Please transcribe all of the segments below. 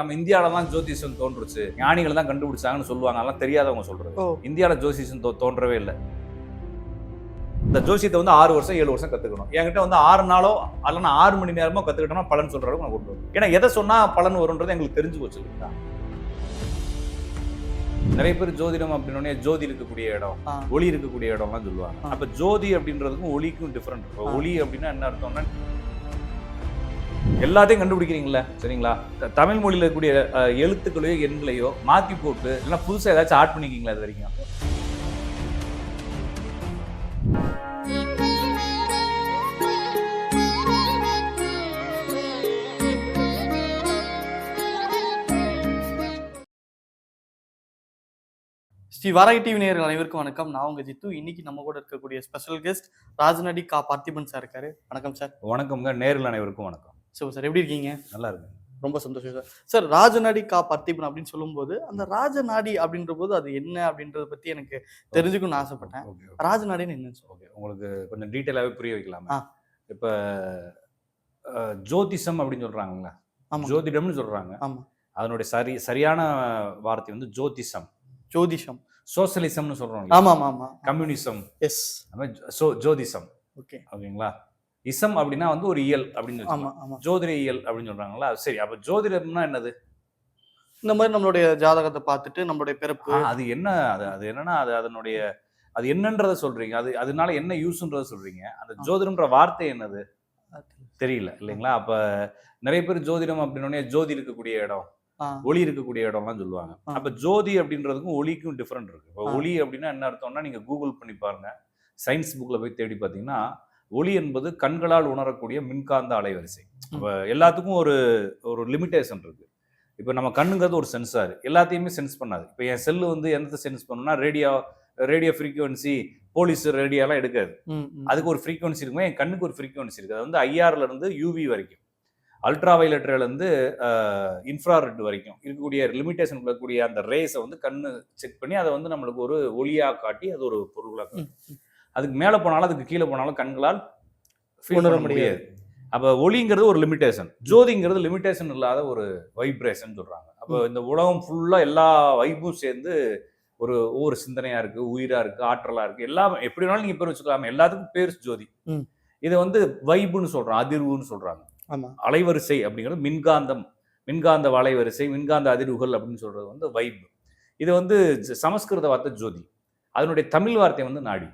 நம்ம இந்தியாவில தான் ஜோதிஷம் தோன்றுச்சு. ஞானிகள் தான் கண்டுபிடிச்சாங்கன்னு சொல்லுவாங்க. அதெல்லாம் தெரியாதவங்க சொல்றது. இந்தியாவில ஜோதிஷம் தோன்றவே இல்லை. இந்த ஜோசியத்தை வந்து ஆறு வருஷம் ஏழு வருஷம் கத்துக்கணும். என்கிட்ட வந்து ஆறு நாளோ அல்லனா ஆறு மணி நேரமோ கத்துக்கிட்டோம்னா பலன் சொல்ற அளவுக்கு நான் கொண்டு வருவேன் ஏன்னா எதை சொன்னா பலன் வரும்ன்றது எங்களுக்கு தெரிஞ்சு போச்சு? நிறைய பேர் ஜோதிடம் அப்படின்னே ஜோதி இருக்கக்கூடிய இடம். ஒளி இருக்கக்கூடிய இடம்லாம் சொல்லுவாங்க. அப்ப ஜோதி அப்படின்றதுக்கும் ஒளிக்கும் டிஃபரெண்ட். ஒளி அப்படின்னா என்ன அர்த்தம்னா எல்லாத்தையும் கண்டுபிடிக்கிறீங்களா சரிங்களா? தமிழ் மொழியில இருக்கக்கூடிய எழுத்துக்களையோ எண்களையோ மாத்தி போட்டு இல்லைன்னா புதுசா ஏதாச்சும் ஆட் பண்ணிக்கிங்களா இது வரைக்கும்? ஸ்ரீ வாராகி டிவி நேயர்கள் அனைவருக்கும் வணக்கம். நான் உங்க ஜித்து. இன்னைக்கு நம்ம கூட இருக்கக்கூடிய ஸ்பெஷல் கெஸ்ட் ராஜநடி கா பார்த்திபன் சார் இருக்காரு. வணக்கம் சார் வணக்கம்ங்க. நேரில் அனைவருக்கும் வணக்கம். சிவ சார் எப்படி இருக்கீங்க? நல்லா இருக்கு ரொம்ப சந்தோஷம் சார் சார் ராஜநாடி கா பார்த்திபன் அப்படின்னு சொல்லும்போது அந்த ராஜநாடி அப்படின்ற போது அது என்ன அப்படின்றத பத்தி எனக்கு தெரிஞ்சுக்கணும்னு ஆசைப்பட்டேன். ராஜநாடின்னு என்னன்னு சொல்லுங்க. ஓகே உங்களுக்கு கொஞ்சம் டீட்டெயிலாகவே புரிய வைக்கலாமா. இப்போ ஜோதிஷம் அப்படின்னு ஆமா. ஜோதிடம்னு சொல்றாங்க. ஆமா. அதனுடைய சரி சரியான வார்த்தை வந்து ஜோதிஷம். ஜோதிஷம். சோசலிசம்னு சொல்றோம் ஆமா ஆமா ஆமா கம்யூனிசம். எஸ் சோ ஜோதிஷம். ஓகே. ஓகேங்களா? இசம் அப்படின்னா வந்து ஒரு இயல் அப்படின்னு ஜோதிட இயல் அப்படின்னு சொல்றாங்களா சரி அப்ப ஜோதிடம்னா என்னது? இந்த மாதிரி நம்மளுடைய ஜாதகத்தை பார்த்துட்டு நம்மளுடைய பிறப்பு. அது என்ன அது அது என்னன்னா அது அதனுடைய அது என்னன்றத சொல்றீங்க. அது அதனால என்ன யூஸ்ன்றத சொல்றீங்க. அந்த. ஜோதிடம்ன்ற வார்த்தை என்னது? தெரியல. இல்லைங்களா? அப்ப நிறைய பேர் ஜோதிடம் அப்படின்னே ஜோதி இருக்கக்கூடிய இடம் ஒளி இருக்கக்கூடிய இடம்லாம் சொல்லுவாங்க. அப்ப ஜோதி அப்படின்றதுக்கும் ஒளிக்கும் டிஃபரெண்ட் இருக்கு. இப்போ. ஒளி அப்படின்னா என்ன அர்த்தம்னா நீங்க கூகுள் பண்ணி பாருங்க. சயின்ஸ் புக்ல போய் தேடி பார்த்தீங்கன்னா ஒளி என்பது கண்களால் உணரக்கூடிய மின்காந்த அலைவரிசை. எல்லாத்துக்கும் ஒரு ஒரு லிமிட்டேஷன் இருக்கு. இப்போ நம்ம கண்ணுங்கிறது ஒரு சென்சார் எல்லாத்தையுமே சென்ஸ் பண்ணாது. இப்போ என் செல்லு வந்து எந்த சென்ஸ் பண்ணுன்னா ரேடியோ ரேடியோ ஃப்ரீக்குவன்சி போலீஸ் ரேடியோலாம் எடுக்காது. அதுக்கு ஒரு ஃப்ரீக்வன்சி இருக்குமே என் கண்ணுக்கு ஒரு ஃப்ரீக்வன்சி இருக்குது. அது வந்து ஐஆர்ல இருந்து யூவி வரைக்கும். அல்ட்ரா இருந்து இன்ஃப்ராரெட் வரைக்கும் இருக்கக்கூடிய லிமிட்டேஷன் இருக்கக்கூடிய அந்த ரேஸை வந்து கண்ணு செக் பண்ணி அதை வந்து நம்மளுக்கு ஒரு ஒளியா காட்டி அது ஒரு பொருளாக அதுக்கு மேலே போனாலும் அதுக்கு கீழே போனாலும் கண்களால் உணர பண்ண முடியாது. அப்போ ஒளிங்கிறது ஒரு லிமிட்டேஷன் ஜோதிங்கிறது லிமிட்டேஷன் இல்லாத ஒரு வைப்ரேஷன் சொல்றாங்க. அப்போ இந்த உலகம் ஃபுல்லா எல்லா வைப்பும் சேர்ந்து ஒரு ஒவ்வொரு சிந்தனையா இருக்கு உயிரா இருக்கு ஆற்றலா இருக்கு. எல்லாம் எப்படி வேணாலும் நீங்க பேர் வச்சுக்கலாம். எல்லாத்துக்கும் பேர் ஜோதி. இதை வந்து வைப்புன்னு சொல்றோம் அதிர்வுன்னு சொல்றாங்க. ஆமா. அலைவரிசை அப்படிங்கிறது மின்காந்தம் மின்காந்த வலைவரிசை மின்காந்த அதிர்வுகள் அப்படின்னு சொல்றது வந்து வைப் இது வந்து சமஸ்கிருத வார்த்தை ஜோதி. அதனுடைய தமிழ் வார்த்தை வந்து நாடி.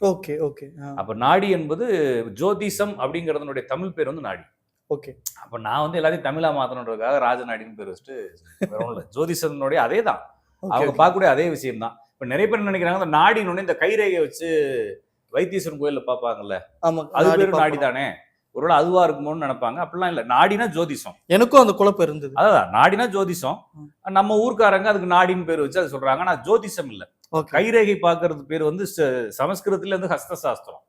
Okay okay. அப்ப நாடி என்பது ஜோதிஷம் அப்படிங்கிறதனுடைய தமிழ் பேர் வந்து நாடி. ஓகே. அப்ப நான் வந்து எல்லாத்தையும் தமிழா மாத்தணுன்றதுக்காக ராஜநாடின்னு பேர் வச்சுட்டு வேற ஜோதிஷனுடைய அதே தான் அவங்க பார்க்கக்கூடிய அதே விஷயம் தான் இப்ப நிறைய பேர் நினைக்கிறாங்க இந்த நாடின்னு இந்த கைரேகை வச்சு வைத்தீஸ்வரன் கோயில்ல பார்ப்பாங்கல்ல. ஆமா அது பேரு நாடி. தானே ஒருவேளை அதுவா இருக்குமோன்னு நினைப்பாங்க. அப்படிலாம் இல்ல. நாடினா ஜோதிஷம். எனக்கும் அந்த குழப்பம் இருந்தது. அதான் நாடினா ஜோதிஷம். நம்ம ஊர்க்காரங்க அதுக்கு நாடின்னு பேர் வச்சு அது சொல்றாங்க. ஆனா ஜோதிஷம் இல்ல. கைரேகை பார்க்கறது பேர் வந்து சமஸ்கிருதத்துல இருந்து ஹஸ்த சாஸ்திரம்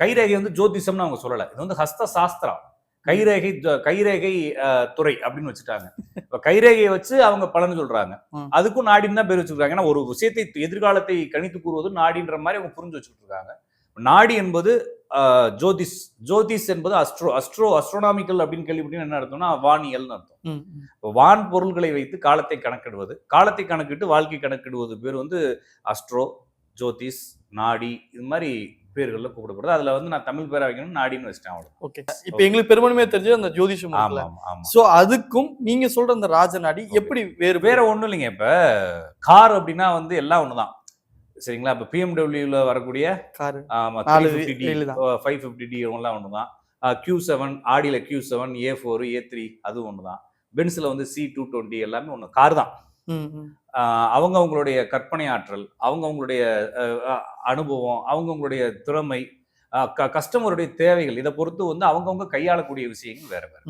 கைரேகை வந்து ஜோதிஷம்னு அவங்க சொல்லல. இது வந்து ஹஸ்த சாஸ்திரம் கைரேகை கைரேகை துறை அப்படின்னு வச்சுட்டாங்க. இப்ப கைரேகையை வச்சு அவங்க பலன் சொல்றாங்க. அதுக்கும் நாடின்னு தான் பேர் வச்சிருக்காங்க. ஏன்னா ஒரு விஷயத்தை எதிர்காலத்தை கணித்து கூறுவது நாடின்ற மாதிரி அவங்க புரிஞ்சு வச்சுட்டு இருக்காங்க. நாடி என்பது ஜோதிஷ் ஜோதிஷ் என்பது அஸ்ட்ரோ அஸ்ட்ரோ அஸ்ட்ரோனாமிக்கல் அப்படின்னு கேள்விப்பட்டீங்கன்னா என்ன அர்த்தம்னா வானியல்னு அர்த்தம். வான் பொருள்களை வைத்து காலத்தை கணக்கிடுவது. காலத்தை கணக்கிட்டு வாழ்க்கை கணக்கிடுவது பேர் வந்து அஸ்ட்ரோ ஜோதிஷ் நாடி இது மாதிரி பேர்கள்ல கூப்பிடப்படுது. அதுல வந்து நான் தமிழ் பேரா வைக்கணும் நாடின்னு வச்சிட்டேன் அவ்வளவு ஓகே. இப்போ எங்களுக்கு பெரும்பான்மையா தெரிஞ்சது அந்த ஜோதிஷம் சோ அதுக்கும் நீங்க சொல்ற அந்த ராஜநாடி. எப்படி வேறு வேற ஒண்ணும் இல்லைங்க. இப்ப கார் அப்படின்னா வந்து எல்லாம் ஒண்ணுதான். சரிங்களா? இப்ப பிஎம்டபிள்யூல வரக்கூடிய காரு. ஃபிஃப்டி டி தான். ஃபைவ் ஃபிஃப்டி டி எல்லாம் ஒண்ணுதான். Q seven ஆடியில Q seven A four A three அதுவும் ஒண்ணுதான். பென்ஸ்ல வந்து சி டூ டுவெண்ட்டி எல்லாமே ஒண்ணு. கார் தான். அவங்க அவங்களுடைய கற்பனை ஆற்றல் அவங்க அவங்களுடைய அனுபவம் அவங்க அவங்களுடைய திறமை கஸ்டமருடைய தேவைகள் இதை பொறுத்து வந்து அவங்கவங்க கையாளக்கூடிய விஷயங்கள் வேற வேற.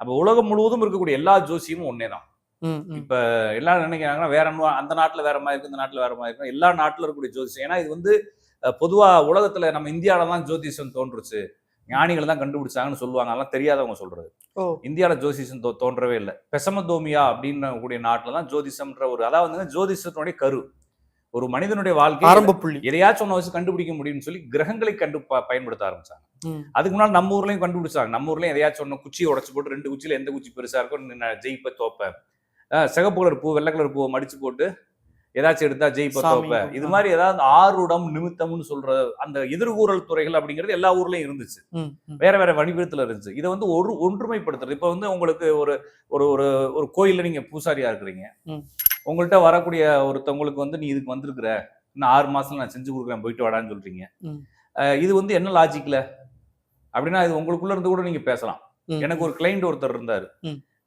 அப்ப உலகம் முழுவதும் இருக்கக்கூடிய எல்லா ஜோசியமும் ஒன்னே தான் இப்ப எல்லாரும் நினைக்கிறாங்கன்னா வேற அந்த நாட்டுல வேற மாதிரி இருக்கு இந்த நாட்டுல வேற மாதிரி இருக்கும் எல்லா நாட்டுல இருக்கக்கூடிய ஜோதிஷம். ஏன்னா இது வந்து பொதுவா உலகத்துல நம்ம இந்தியாவில தான் ஜோதிஷம் தோன்றுச்சு. ஞானிகள் தான் கண்டுபிடிச்சாங்கன்னு சொல்லுவாங்க. அதெல்லாம் தெரியாதவங்க சொல்றது. இந்தியாவில ஜோதிஷம் தோ- தோன்றவே இல்லை. பெசமதோமியா அப்படின்னு கூடிய நாட்டில் தான் ஜோதிஷம்ன்ற ஒரு அதாவது வந்து ஜோதிஷத்தினுடைய கரு. ஒரு மனிதனுடைய வாழ்க்கை ஆரம்ப புள்ளி. எதையாச்சும் ஒண்ணு வச்சு கண்டுபிடிக்க முடியும்னு சொல்லி கிரகங்களை கண்டு பயன்படுத்த ஆரம்பிச்சாங்க. அதுக்கு முன்னாடி நம்ம ஊர்லயும் கண்டுபிடிச்சாங்க. நம்ம ஊர்லயும் எதையாச்சும் ஒண்ணு குச்சியை உடைச்சு போட்டு ரெண்டு குச்சியில எந்த குச்சி பெருசா இருக்கும் ஜெயிப்ப தோப்ப. சிகப்பு கலர் பூ வெள்ளை கலர் பூவை மடிச்சு போட்டு ஏதாச்சும் எடுத்தா ஜெயிப்ப சாமி தோப்ப இது. மாதிரி ஏதாவது ஆறுடம் நிமித்தம்னு சொல்ற அந்த எதிர்கூறல் துறைகள் அப்படிங்கிறது எல்லா ஊர்லயும் இருந்துச்சு. வேற வேற வடிவத்துல இருந்துச்சு. இதை வந்து ஒரு ஒன்றுமைப்படுத்துறது. இப்ப வந்து உங்களுக்கு ஒரு ஒரு ஒரு ஒரு கோயில்ல நீங்க பூசாரியா இருக்கிறீங்க. உங்கள்கிட்ட வரக்கூடிய ஒருத்தவங்களுக்கு வந்து நீ இதுக்கு வந்திருக்கிற. இன்னும் ஆறு மாசத்துல நான் செஞ்சு கொடுக்குறேன் போயிட்டு வாடான்னு சொல்றீங்க. இது வந்து என்ன லாஜிக்ல அப்படின்னா இது உங்களுக்குள்ள இருந்து கூட நீங்க பேசலாம். எனக்கு ஒரு கிளைண்ட் ஒருத்தர் இருந்தாரு.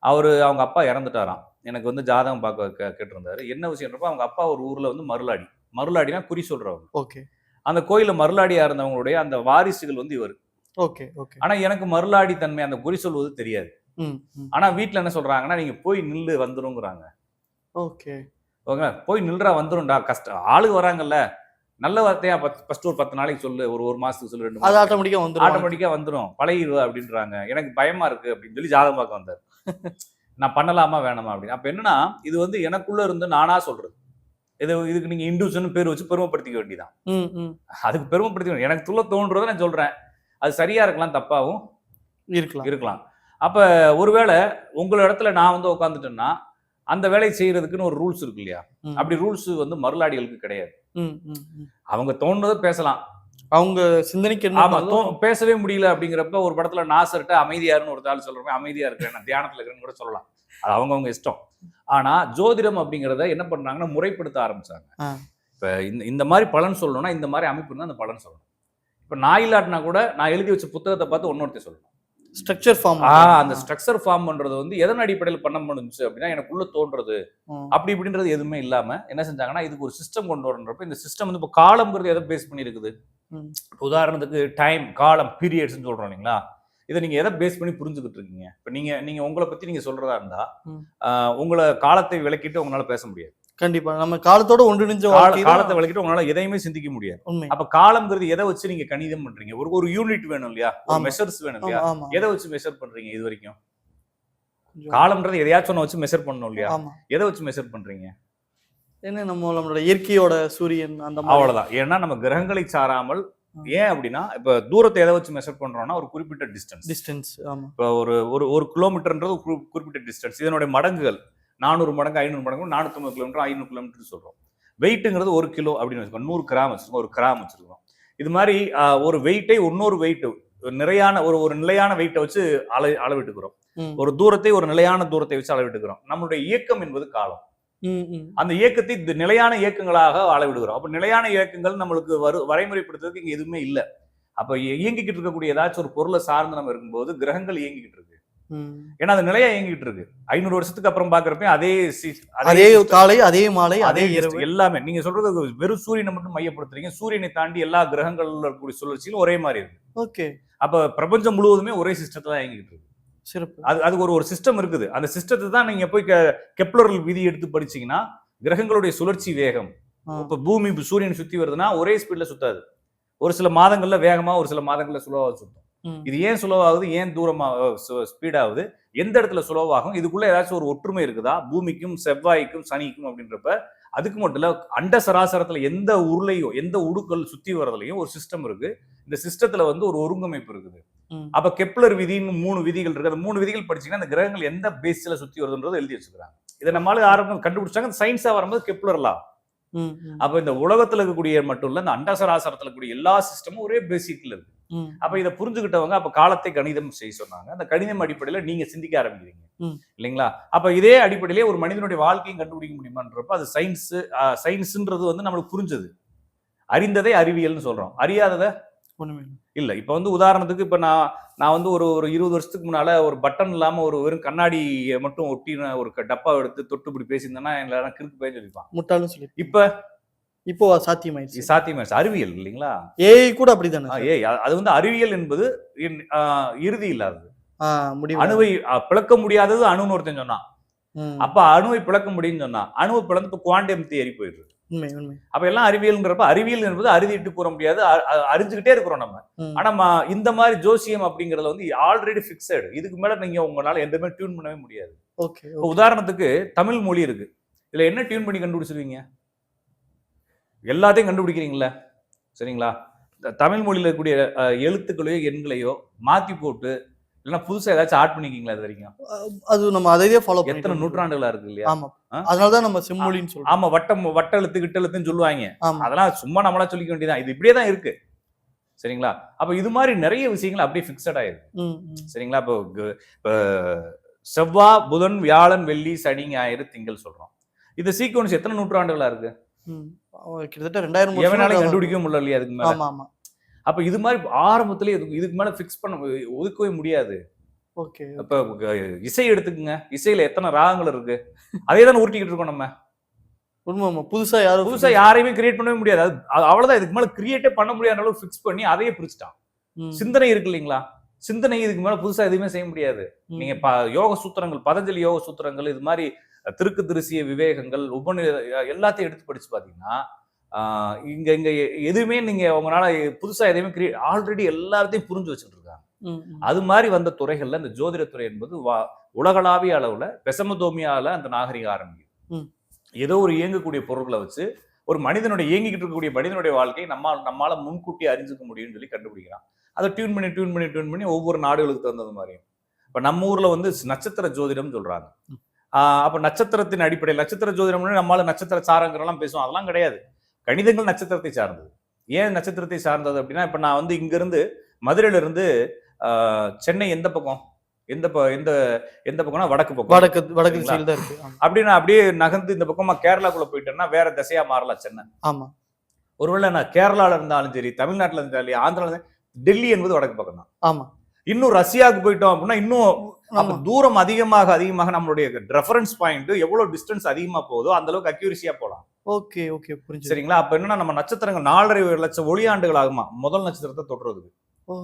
அவரு அவங்க அப்பா இறந்துட்டாராம். எனக்கு வந்து ஜாதகம் பார்க்க கேட்டிருந்தாரு. என்ன விஷயம்ன்றப்ப அவங்க அப்பா ஒரு ஊர்ல வந்து மருளாடி. மருளாடினா குறி சொல்றவங்க. ஓகே. அந்த கோயில்ல மருளாடியா இருந்தவங்களுடைய அந்த வாரிசுகள் வந்து இவர். Okay okay. ஆனா எனக்கு மருளாடி தன்மை அந்த குறி சொல்வது தெரியாது. ஆனா வீட்ல என்ன சொல்றாங்கன்னா நீங்க போய் நில்லு வந்துருங்கிறாங்க. ஓகே. ஓகே போய் நில்றா வந்துரும்டா கஷ்டம் ஆளுங்க வராங்கல்ல. நல்ல வார்த்தையா ஃபர்ஸ்ட் ஒரு பத்து நாளைக்கு சொல்லு ஒரு ஒரு மாசத்துக்கு சொல்லு ரெண்டு அது ஆட்டோமேட்டிக்கா வந்துரும். ஆட்டோமேட்டிக்கா வந்துரும். பழகிடுவ அப்படின்றாங்க. எனக்கு பயமா இருக்கு அப்படின்னு சொல்லி ஜாதகம் பார்க்க வந்தார். நான் பண்ணலாமா வேணாமா அப்படின்னு. அப்ப என்னன்னா இது வந்து எனக்குள்ள இருந்து நானா சொல்றது. இது இதுக்கு நீங்க இண்டிவிஜுவல் பேர் வச்சு பெருமைப்படுத்திக்க வேண்டியதான். அதுக்கு பெருமைப்படுத்திக்க எனக்கு துள்ள தோன்றதை நான் சொல்றேன். அது சரியா இருக்கலாம் தப்பாவும் இருக்கலாம். இருக்கலாம். அப்ப ஒருவேளை உங்கள இடத்துல நான் வந்து உட்காந்துட்டேன்னா அந்த வேலையை செய்யறதுக்குன்னு ஒரு ரூல்ஸ் இருக்கு இல்லையா. அப்படி ரூல்ஸ் வந்து மருளாடிகளுக்கு கிடையாது. அவங்க தோன்றதை பேசலாம். அவங்க சிந்தனைக்கு ஆமா பேசவே முடியல அப்படிங்கிறப்ப ஒரு படத்துல நாசர்ட்ட அமைதியாருன்னு ஒரு ஆள் சொல்றேன் அமைதியா இருக்கிறேன் நான் தியானத்துல இருக்கிறேன்னு கூட சொல்லலாம். அது அவங்கவங்க இஷ்டம். ஆனா ஜோதிடம் அப்படிங்கிறத என்ன பண்றாங்கன்னா முறைப்படுத்த ஆரம்பிச்சாங்க. இப்ப இந்த இந்த மாதிரி பலன் சொல்லணும்னா இந்த மாதிரி அமைப்பு இருந்தா அந்த பலன் சொல்லணும். இப்ப நான் இல்லாட்டினா கூட நான் எழுதி வச்ச புத்தகத்தை பார்த்து ஒன்னொருத்தர் சொல்லணும். ஸ்ட்ரக்சர் ஃபார்ம் ஆ அந்த ஸ்ட்ரக்சர் ஃபார்ம் பண்றது வந்து எதன் அடிப்படையில் பண்ண முடிஞ்சுச்சு அப்படின்னா எனக்குள்ள தோன்றது. அப்படி இப்படின்றது எதுவுமே இல்லாம என்ன செஞ்சாங்கன்னா இதுக்கு ஒரு சிஸ்டம் கொண்டு வரன்றப்ப இந்த சிஸ்டம் வந்து இப்போ காலம்ங்கிறது எதை பேஸ் பண்ணி இருக்குது. உதாரணத்துக்கு டைம் காலம் பீரியட்ஸ்னு சொல்றோம் இல்லைங்களா? இதை நீங்க எதை பேஸ் பண்ணி புரிஞ்சுக்கிட்டு இருக்கீங்க? இப்போ நீங்க நீங்க உங்களை பத்தி நீங்க சொல்றதா இருந்தா ம். ஆஹ் உங்களை காலத்தை விளக்கிட்டு உங்களால பேச முடியாது. கண்டிப்பா. நம்ம காலத்தோட ஒன்றிணைஞ்ச காலத்தை விளக்கிட்டு உங்களால எதையுமே சிந்திக்க முடியாது. அப்ப காலம்ங்கிறது எதை வச்சு நீங்க கணிதம் பண்றீங்க? ஒரு ஒரு யூனிட் வேணும் இல்லையா. மெஷர்ஸ் வேணும் இல்லையா? எதை வச்சு மெஷர் பண்றீங்க இது வரைக்கும்? காலம்ன்றது எதையாச்சும் ஒண்ணு வச்சு மெஷர் பண்ணணும் இல்லையா? எதை வச்சு மெஷர் பண்றீங்க? என்ன நம்ம நம்மளோட இயற்கையோட சூரியன் அந்த மாதிரி? அவ்வளவுதான். ஏன்னா நம்ம கிரகங்களை சாராமல் ஏன் அப்படின்னா இப்ப தூரத்தை எதை வச்சு மெஷர் பண்றோம்னா ஒரு குறிப்பிட்ட டிஸ்டன்ஸ் டிஸ்டன்ஸ் இப்போ ஒரு ஒரு ஒரு கிலோமீட்டர்ன்றது ஒரு குறிப்பிட்ட டிஸ்டன்ஸ் இதனுடைய மடங்குகள் நானூறு மடங்கு ஐநூறு மடங்கு நானூற்றம்பது கிலோமீட்டர் ஐநூறு கிலோமீட்டர் சொல்றோம். வெயிட்டுங்கிறது ஒரு கிலோ அப்படின்னு வச்சுக்கோங்க. நூறு கிராம் வச்சிருக்கோம் ஒரு கிராம் வச்சிருக்கோம் இது மாதிரி ஒரு வெயிட்டை இன்னொரு வெயிட் நிறையான ஒரு ஒரு நிலையான வெயிட்டை வச்சு அள அளவிட்டுக்கிறோம். ஒரு தூரத்தை ஒரு நிலையான தூரத்தை வச்சு அளவிட்டுக்கிறோம். நம்மளுடைய இயக்கம் என்பது காலம். அந்த இயக்கத்தை நிலையான இயக்கங்களாக அளவிடுகிறோம். அப்ப நிலையான இயக்கங்கள் நம்மளுக்கு வரு வரைமுறைப்படுத்துறதுக்கு இங்க எதுவுமே இல்ல. அப்ப இய- இயங்கிக்கிட்டு இருக்கக்கூடிய ஏதாச்சும் ஒரு பொருளை சார்ந்து நம்ம இருக்கும்போது கிரகங்கள் இயங்கிக்கிட்டு இருக்கு. ஏன்னா அது நிலையா இயங்கிட்டு இருக்கு. ஐநூறு வருஷத்துக்கு அப்புறம் பாக்குறப்ப அதே அதே காலை அதே மாலை அதே இரவு. எல்லாமே. நீங்க சொல்றது வெறும் சூரியனை மட்டும் மையப்படுத்துறீங்க. சூரியனை தாண்டி எல்லா கிரகங்கள்ல இருக்கக்கூடிய சுழற்சியிலும் ஒரே மாதிரி இருக்கு. ஓகே. அப்ப பிரபஞ்சம் முழுவதுமே ஒரே சிஸ்டத்துல தான் இயங்கிட்டு இருக்கு. சிறப்பு. அது அதுக்கு ஒரு ஒரு சிஸ்டம் இருக்குது. அந்த சிஸ்டத்தை தான் நீங்க போய் கெ- கெப்லர் விதி எடுத்து படிச்சீங்கன்னா கிரகங்களுடைய சுழற்சி வேகம். இப்ப பூமி சூரியன் சுத்தி வருதுன்னா ஒரே ஸ்பீட்ல சுத்தாது. ஒரு சில மாதங்கள்ல வேகமா ஒரு சில மாதங்கள்ல சுலோவா சுத்தும். இது ஏன் சுலோவாகுது ஏன் தூரமா ஸ்பீட் ஆகுது? எந்த இடத்துல சுலோவாகும் இதுக்குள்ள ஏதாச்சும் ஒரு ஒற்றுமை இருக்குதா? பூமிக்கும் செவ்வாய்க்கும் சனிக்கும் அப்படின்றப்ப அதுக்கு மட்டும் இல்ல அண்ட சராசரத்துல எந்த உருளையோ எந்த உடுக்கள் சுத்தி வர்றதுலயும் ஒரு சிஸ்டம் இருக்கு. இந்த சிஸ்டத்துல வந்து ஒரு ஒருங்கமைப்பு இருக்குது. அப்ப கெப்லர் விதின்னு மூணு விதிகள் இருக்கு. அந்த மூணு விதிகள் படிச்சீங்கன்னா அந்த கிரகங்கள் எந்த பேஸ்ல சுத்தி வருதுன்றதை எழுதி வச்சுக்கிறாங்க. இதை நம்மளால ஆரம்பம் கண்டுபிடிச்சாங்க. சயின்ஸா வரும்போது கெப்லர்லாம். அப்ப இந்த உலகத்துல இருக்கக்கூடிய மட்டும் இல்ல இந்த அண்டசராசரத்துல இருக்கக்கூடிய எல்லா சிஸ்டமும் ஒரே பேசிக்ல இருக்கு. அப்ப இதை புரிஞ்சுக்கிட்டவங்க அப்ப காலத்தை கணிதம் செய்ய சொன்னாங்க. அந்த கணிதம் அடிப்படையில நீங்க சிந்திக்க ஆரம்பிக்கிறீங்க. இல்லைங்களா? அப்ப இதே அடிப்படையிலே ஒரு மனிதனுடைய வாழ்க்கையும் கண்டுபிடிக்க முடியுமான்றப்ப அது சயின்ஸ் சயின்ஸ்ன்றது வந்து நம்மளுக்கு புரிஞ்சது. அறிந்ததை அறிவியல்னு சொல்றோம். அறியாததை ஒண்ணுமே இல்ல. இப்ப வந்து உதாரணத்துக்கு இப்ப நான் நான் வந்து ஒரு ஒரு இருபது வருஷத்துக்கு முன்னால ஒரு பட்டன் இல்லாம ஒரு வெறும் கண்ணாடியை மட்டும் ஒட்டின ஒரு டப்பா எடுத்து தொட்டு இப்படி பேசியிருந்தேன்னா எல்லாரும் கிறுக்கு பேர் சொல்லிப்பான் முட்டாள்னு சொல்லி இப்ப? இப்போ சாத்தியமாயிடுச்சு. இது சாத்தியமாச்சு அறிவியல் இல்லைங்களா? ஏஐ கூட அப்படிதானே அ- அது வந்து அறிவியல் என்பது இறுதி இல்லாதது. முடிவு. அணுவை பிளக்க முடியாதது அணுன்னு ஒருத்தன் சொன்னான். அப்ப அணுவை பிளக்க முடியும்னு சொன்னா அணுவை பிளந்து இப்ப குவாண்டம் தியரி போயிடுது உண்மை உண்மை. அப்ப எல்லாம் அறிவியல்ங்கிறப்ப அறிவியல் என்பது அறுதிட்டு கூற முடியாது அறிஞ்சுக்கிட்டே இருக்கிறோம் நம்ம. ஆனா இந்த மாதிரி ஜோசியம் அப்படிங்கறது வந்து ஆல்ரெடி பிக்சடு இதுக்கு மேல நீங்க உங்களால எந்தமே டியூன் பண்ணவே முடியாது. ஓகே உதாரணத்துக்கு தமிழ் மொழி இருக்கு. இதுல என்ன டியூன் பண்ணி கண்டுபிடிச்சிருவீங்க எல்லாத்தையும் கண்டுபிடிக்கிறீங்களா சரிங்களா? தமிழ் மொழியில் இருக்கக்கூடிய எழுத்துக்களையோ எண்களையோ மாத்தி போட்டு இல்லைன்னா புதுசா ஏதாச்சும் ஆட் பண்ணிக்கிங்களா இது வரைக்கும்? அது நம்ம அதையே ஃபாலோ எத்தனை நூற்றாண்டுகளா இருக்கு இல்லையா? ஆமா. ஆ? அதனாலதான் நம்ம செம்மொழின்னு சொல்றோம். ஆமா வட்டம் வட்ட எழுத்து கிட்ட எழுத்துன்னு சொல்லுவாங்க அதெல்லாம் சும்மா நம்மளா சொல்லிக்க வேண்டியதான் இது இப்படியே தான் இருக்கு. சரிங்களா? அப்ப இது மாதிரி நிறைய விஷயங்கள் அப்படியே ஃபிக்ஸட் ஆயிருக்கு. சரிங்களா? இப்போ செவ்வாய் புதன் வியாழன் வெள்ளி சனி ஞாயிறு திங்கள் சொல்றோம். இது சீக்வன்ஸ் எத்தனை நூற்றாண்டுகளா இருக்கு? கிட்டத்தட்ட ரெண்டாயிரம் தான் கண்டுபிடிக்க முடியல இல்லையா அதுக்கு மேல. ஆமா ஆமா. அப்ப இது மாதிரி ஆரம்பத்திலே இதுக்கு இதுக்கு மேல ஃபிக்ஸ் பண்ண ஒதுக்கவே முடியாது. ஓகே அப்ப இசை எடுத்துக்கங்க. இசையில எத்தனை ராகங்கள் இருக்கு? அதே தான் உருட்டிக்கிட்டு இருக்கோம் நம்ம. உண்மை புதுசா யாரும் புதுசா யாரையுமே கிரியேட் பண்ணவே முடியாது. அது அவ்வளவுதான். இதுக்கு மேல கிரியேட்டே பண்ண முடியாத அளவு ஃபிக்ஸ் பண்ணி அதையே பிரிச்சுட்டான். சிந்தனை இருக்கு இல்லைங்களா? சிந்தனை இதுக்கு மேல புதுசா எதுவுமே செய்ய முடியாது. நீங்க யோக சூத்திரங்கள் பதஞ்சலி யோக சூத்திரங்கள் இது மாதிரி திருக்கு திருசிய விவேகங்கள் உபநி எல்லாத்தையும் எடுத்து படிச்சு பாத்தீங்கன்னா இங்க இங்க எதுவுமே நீங்க உங்களால புதுசா எதையுமே கிரியே ஆல்ரெடி எல்லாத்தையும் புரிஞ்சு வச்சுட்டு இருக்காங்க. அது மாதிரி வந்த துறைகள்ல இந்த ஜோதிடத்துறை என்பது உலகளாவிய அளவுல பெசமதோமியால அந்த நாகரிகம் ஆரம்பிக்குது. ம். ஏதோ ஒரு இயங்கக்கூடிய பொருட்களை வச்சு ஒரு மனிதனுடைய இயங்கிக்கிட்டு இருக்கக்கூடிய மனிதனுடைய வாழ்க்கையை நம்மால் நம்மால முன்கூட்டி அறிஞ்சுக்க முடியும்னு சொல்லி கண்டுபிடிக்கிறான். அதை டியூன் பண்ணி டியூன் பண்ணி டியூன் பண்ணி ஒவ்வொரு நாடுகளுக்கு தகுந்தது மாதிரியும். இப்ப நம்ம ஊர்ல வந்து நட்சத்திர ஜோதிடம் சொல்றாங்க. அப்ப நட்சத்திரத்தின் அடிப்படையில் நட்சத்திர ஜோதிடம்னு நம்மளால நட்சத்திர சாரங்கிறலாம் பேசுவோம். அதெல்லாம் கிடையாது. கணிதங்கள் நட்சத்திரத்தை சார்ந்தது. ஏன் நட்சத்திரத்தை சார்ந்தது அப்படின்னா இப்ப நான் வந்து இங்க இருந்து மதுரையில இருந்து ஆஹ் சென்னை எந்த பக்கம்? எந்த எந்த எந்த பக்கம்னா வடக்கு பக்கம். வடக்கு வடக்கு? சைடு தான் இருக்கு. ஆமா. அப்படி நான் அப்படியே நகர்ந்து இந்த பக்கமா கேரளாக்குள்ள போயிட்டேன்னா வேற திசையா மாறலாம் சென்னை. ஆமா. ஒருவேளை நான் கேரளால இருந்தாலும் சரி தமிழ்நாட்டுல இருந்தாலும் ஆந்திரால இருந்தாலும் டெல்லி என்பது வடக்கு பக்கம் தான். ஆமா. இன்னும் ரஷ்யாவுக்கு போயிட்டோம் அப்படின்னா இன்னும் தூரம் அதிகமாக அதிகமாக நம்மளுடைய ரெஃபரன்ஸ் பாயிண்ட் எவ்வளவு டிஸ்டன்ஸ் அதிகமா போகுதோ அந்த அளவுக்கு அக்யூரிசியா போலாம் ஓகே ஓகே புரிஞ்சு சரிங்களா? அப்ப என்னன்னா நம்ம நட்சத்திரங்கள் நாலரை லட்சம் ஒளியாண்டுகள் ஆகுமா முதல் நட்சத்திரத்தை தொட்டுறதுக்கு ஓ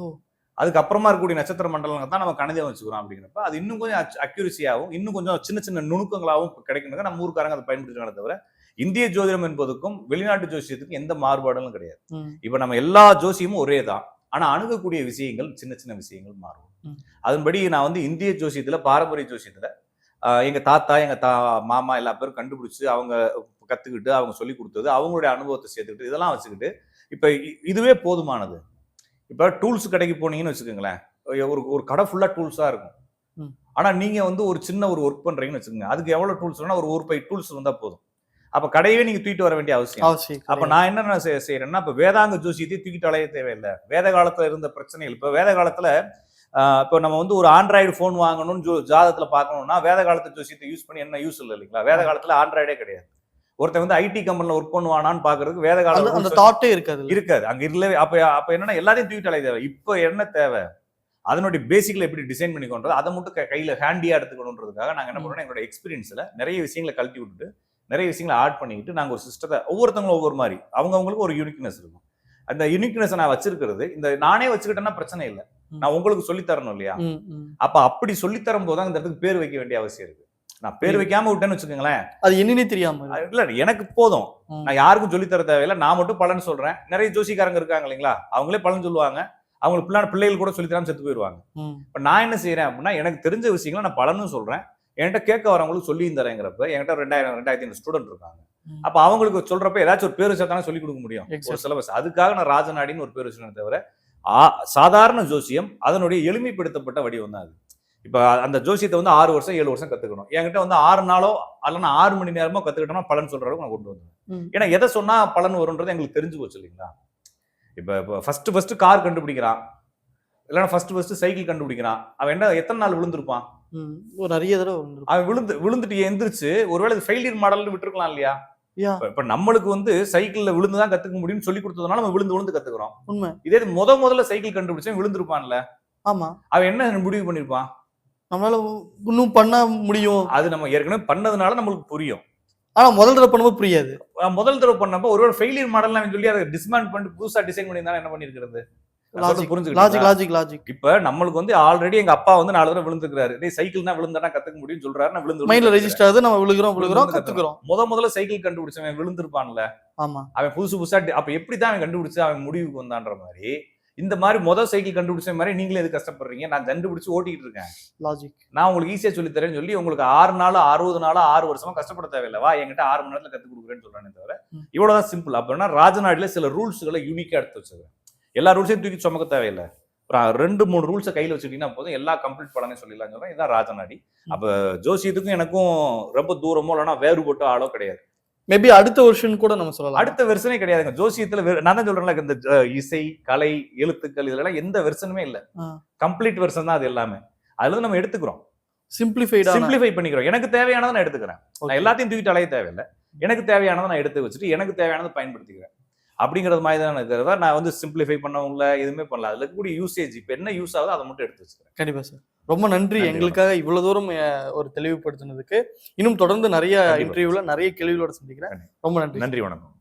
அதுக்கு அப்புறமா இருக்கக்கூடிய நட்சத்திர மண்டலங்கள் தான் நம்ம கணிதம் வச்சுக்கிறோம் அப்படிங்கிறப்ப அது இன்னும் கொஞ்சம் அக்யூரிசியாகவும் இன்னும் கொஞ்சம் சின்ன சின்ன நுணுக்கங்களாகவும் கிடைக்கணுங்க நம்ம ஊருக்காரங்க அதை பயன்படுத்துறாங்க தவிர இந்திய ஜோதிடம் என்பதுக்கும் வெளிநாட்டு ஜோசியத்துக்கும் எந்த மாறுபாடுகளும் கிடையாது. இப்ப நம்ம எல்லா ஜோசியமும் ஒரே தான். ஆனா அணுகக்கூடிய விஷயங்கள் சின்ன சின்ன விஷயங்கள் மாறும். அதன்படி நான் வந்து இந்திய ஜோசியத்துல பாரம்பரிய ஜோசியத்துல எங்க தாத்தா எங்க தா மாமா எல்லா பேரும் கண்டுபிடிச்சு அவங்க கத்துக்கிட்டு அவங்க சொல்லி கொடுத்தது அவங்களுடைய அனுபவத்தை சேர்த்துக்கிட்டு இதெல்லாம் வச்சுக்கிட்டு இப்ப இதுவே போதுமானது. இப்ப டூல்ஸ் கடைக்கு போனீங்கன்னு வச்சுக்கோங்களேன் ஒரு ஒரு கடை ஃபுல்லா டூல்ஸா இருக்கும். ம். ஆனா நீங்க வந்து ஒரு சின்ன ஒரு ஒர்க் பண்றீங்கன்னு வச்சுக்கோங்க அதுக்கு எவ்வளவு டூல்ஸ் வேணா ஒரு ஒரு பை டூல்ஸ் வந்தா போதும். அப்ப கடையவே நீங்க தூக்கிட்டு வர வேண்டிய அவசியம். அவசியம் அப்ப. நான் என்ன செய்- செய்யறேன்னா இப்ப வேதாங்க ஜோசியத்தை தூக்கிட்டு அலைய தேவையில்லை. வேத காலத்துல இருந்த பிரச்சனைகள் இப்ப வேத காலத்துல இப்ப நம்ம வந்து ஒரு ஆண்ட்ராய்டு ஃபோன் வாங்கணும்னு ஜோ ஜாதகத்துல பார்க்கணும்னா வேத காலத்து ஜோசியத்தை யூஸ் பண்ணி என்ன யூஸ் இல்லை இல்லைங்களா? வேத காலத்துல ஆண்ட்ராய்டே கிடையாது. ஒருத்தன் வந்து ஐடி கம்பெனில ஒர்க் பண்ணுவானான்னு பாக்குறதுக்கு வேத காலம் அந்த தாட்டே இருக்காது? இருக்காது. அங்க இல்லவே அப்ப அப்ப என்னன்னா எல்லாத்தையும் தூக்கிட்டு அலைய தேவை. இப்ப என்ன தேவை? அதனுடைய பேசிக்ல எப்படி டிசைன் பண்ணி கொண்டது? அதை மட்டும் கையில ஹேண்டியா எடுத்துக்கணுன்றதுக்காக நாங்க என்ன. பண்றோம் எங்களோட எக்ஸ்பீரியன்ஸ்ல நிறைய விஷயங்களை கழட்டி விட்டுட்டு நிறைய விஷயங்களை ஆட் பண்ணிக்கிட்டு நாங்க ஒரு சிஸ்டத்தை ஒவ்வொருத்தவங்களும் ஒவ்வொரு மாதிரி. அவங்கவங்களுக்கு ஒரு யூனிக்னஸ் இருக்கும். அந்த யூனிக்னஸ் நான் வச்சிருக்கிறது இந்த நானே வச்சுக்கிட்டேன்னா பிரச்சனை இல்லை. நான் உங்களுக்கு சொல்லி தரணும் இல்லையா. அப்ப அப்படி சொல்லி தரும் போது தான் இந்த இடத்துக்கு பேர் வைக்க வேண்டிய அவசியம் இருக்கு. நான் பேர். வைக்காம விட்டேன்னு வச்சுக்கோங்களேன். அது என்னன்னே தெரியாம. இல்ல எனக்கு போதும். நான் யாருக்கும் சொல்லி தர தேவையில்ல. நான் மட்டும் பலன் சொல்றேன். நிறைய ஜோசிக்காரங்க இருக்காங்க இல்லைங்களா? அவங்களே பலன் சொல்லுவாங்க. அவங்களுக்கு பிள்ளை பிள்ளைகள் கூட சொல்லி தராம செத்து போயிடுவாங்க. ம், இப்ப நான் என்ன செய்யறேன் அப்படின்னா எனக்கு தெரிஞ்ச விஷயங்களை நான் பலனும் சொல்றேன். என்கிட்ட கேட்க வரவங்களுக்கு சொல்லியும் தரேங்கிறப்ப என்கிட்ட ரெண்டாயிரம் ரெண்டாயிரத்தி ஐநூறு ஸ்டூடெண்ட் இருக்காங்க. அப்ப அவங்களுக்கு சொல்றப்ப ஏதாச்சும் ஒரு பேர் வச்சா சொல்லி கொடுக்க முடியும். ஒரு சிலபஸ் அதுக்காக நான் ராஜநாடின்னு ஒரு பேர் வச்சுனே தவிர சாதாரண ஜோசியம் அதனுடைய எளிமைப்படுத்தப்பட்ட வடிவம் தான் அது. இப்ப அந்த ஜோசியத்தை வந்து ஆறு வருஷம் ஏழு வருஷம் கத்துக்கணும். என்கிட்ட வந்து ஆறு நாளோ அல்லனா ஆறு மணி நேரமோ கத்துக்கிட்டோம்னா பலன் சொல்ற அளவுக்கு நான் கொண்டு வந்தேன். ஏன்னா எதை சொன்னா பலன் வரும்ன்றது எங்களுக்கு தெரிஞ்சு போச்சு இல்லைங்களா? இப்ப இப்போ ஃபர்ஸ்ட் ஃபர்ஸ்ட் கார் கண்டுபிடிக்கிறான். இல்லைன்னா ஃபர்ஸ்ட் ஃபர்ஸ்ட் சைக்கிள் கண்டுபிடிக்கிறான். அவன் என்ன எத்தனை நாள் விழுந்திருப்பான்? நிறைய தடவை. அவன் விழுந்து விழுந்துட்டு எந்திரிச்சு ஒருவேளை ஃபெயிலியர் மாடல்னு விட்டுருக்கலாம் இல்லையா? இப்ப- நம்மளுக்கு வந்து சைக்கிள்ல விழுந்து தான் கத்துக்க முடியும்னு சொல்லி கொடுத்ததுனால நம்ம விழுந்து விழுந்து கத்துக்கிறோம். உண்மை. இதே இது முத முதல்ல சைக்கிள் கண்டுபிடிச்சவன் விழுந்திருப்பான்ல. ஆமா. அவன் என்ன முடிவு பண்ணிருப்பான்? நம்மளால இன்னும் பண்ண முடியும். அது நம்ம ஏற்கனவே பண்ணதுனால நம்மளுக்கு புரியும். ஆனா முதல் தடவை பண்ணும்போது புரியாது. முதல் தடவை பண்ணப்ப ஒருவேளை ஃபெயிலியர் மாடல் அவன் சொல்லி அதை டிஸ்மேண்ட் பண்ணிட்டு புதுசா டிசைன் பண்ணி என்ன பண்ணிருக்கிறது இப்ப நம்மளுக்கு வந்து ஆல்ரெடி எங்க அப்பா வந்து நாலு தடவை விழுந்துக்கிறாரு டேய் சைக்கிள் தான் கத்துக்க முடியும்னு சொல்றாரு. நான் விழுந்து மைண்ட்ல ரெஜிஸ்டர் ஆகுது. நம்ம விழுகிறோம் விழுகிறோம் கத்துக்கிறோம். முத முதல்ல சைக்கிள் கண்டுபிடிச்சவன் விழுந்திருப்பான்ல. ஆமா. அவன் புதுசு புதுசா அப்ப அவன் கண்டுபிடிச்சு அவன் முடிவுக்கு வந்தான்ற மாதிரி இந்த மாதிரி மொதல் சைக்கிள் கண்டுபிடிச்ச மாதிரி நீங்களே எது கஷ்டப்படுறீங்க? நான் கண்டுபிடிச்சு ஓட்டிட்டு இருக்கேன். லாஜிக் நான் உங்களுக்கு ஈஸியா சொல்லி தரேன்னு சொல்லி உங்களுக்கு ஆறு நாள் அறுபது நாள் ஆறு வருஷமா கஷ்டப்பட தேவையில்லை. வா என்கிட்ட ஆறு மணி நேரத்துல கத்து கொடுக்குறேன்னு சொல்றானே தவிர. இவ்வளவுதான் சிம்பிள் அப்படின்னா ராஜநாடுல சில ரூல்ஸ்களை யூனிக்கா எடுத்து வச்சிருக்கேன். எல்லா ரூல்ஸையும் தூக்கி சுமக்க தேவையில்லை. ஒரு ரெண்டு மூணு ரூல்ஸை கையில வச்சுக்கிட்டீங்கன்னா போதும். எல்லா கம்ப்ளீட் பலனே சொல்லிடலாம் சொல்றேன். இதான் ராஜநாடி. அப்ப ஜோசியத்துக்கும் எனக்கும் ரொம்ப தூரமோ இல்லைன்னா வேறுபட்ட ஆளோ கிடையாது. மேபி அடுத்த வருஷன் கூட நம்ம சொல்லலாம். அடுத்த வெர்ஷனே கிடையாதுங்க. ஜோசியத்துல நான் தான் சொல்றேன்ல இந்த இசை கலை எழுத்துக்கள் இதெல்லாம் எந்த வெர்ஷனுமே இல்ல. கம்ப்ளீட் வெர்ஷன் தான் அது எல்லாமே. அதுல நம்ம எடுத்துக்கிறோம். சிம்பிளிஃபைடான சிம்பிளிஃபை பண்ணிக்கிறோம். எனக்கு தேவையானதை நான் எடுத்துக்கிறேன். நான் எல்லாத்தையும் தூக்கிட்டு அலைய தேவையில்லை. எனக்கு தேவையானதை நான் எடுத்து வச்சுட்டு எனக்கு தேவையானதை பயன்படுத்திக்கிறேன். அப்படிங்கிறது மாதிரி தான் எனக்கு தவிர நான் வந்து சிம்பிளிஃபை பண்ணவங்கள எதுவுமே பண்ணல. அதுல கூடிய யூசேஜ் இப்போ என்ன யூஸ் ஆகுதோ அதை மட்டும் எடுத்து வச்சுக்கிறேன். கண்டிப்பா சார் ரொம்ப நன்றி. எங்களுக்காக இவ்வளவு தூரம் ஒரு தெளிவுபடுத்தினதுக்கு. இன்னும் தொடர்ந்து நிறைய. இன்டர்வியூல நிறைய கேள்விகளோட சந்திக்கிறேன். ரொம்ப நன்றி. நன்றி வணக்கம்.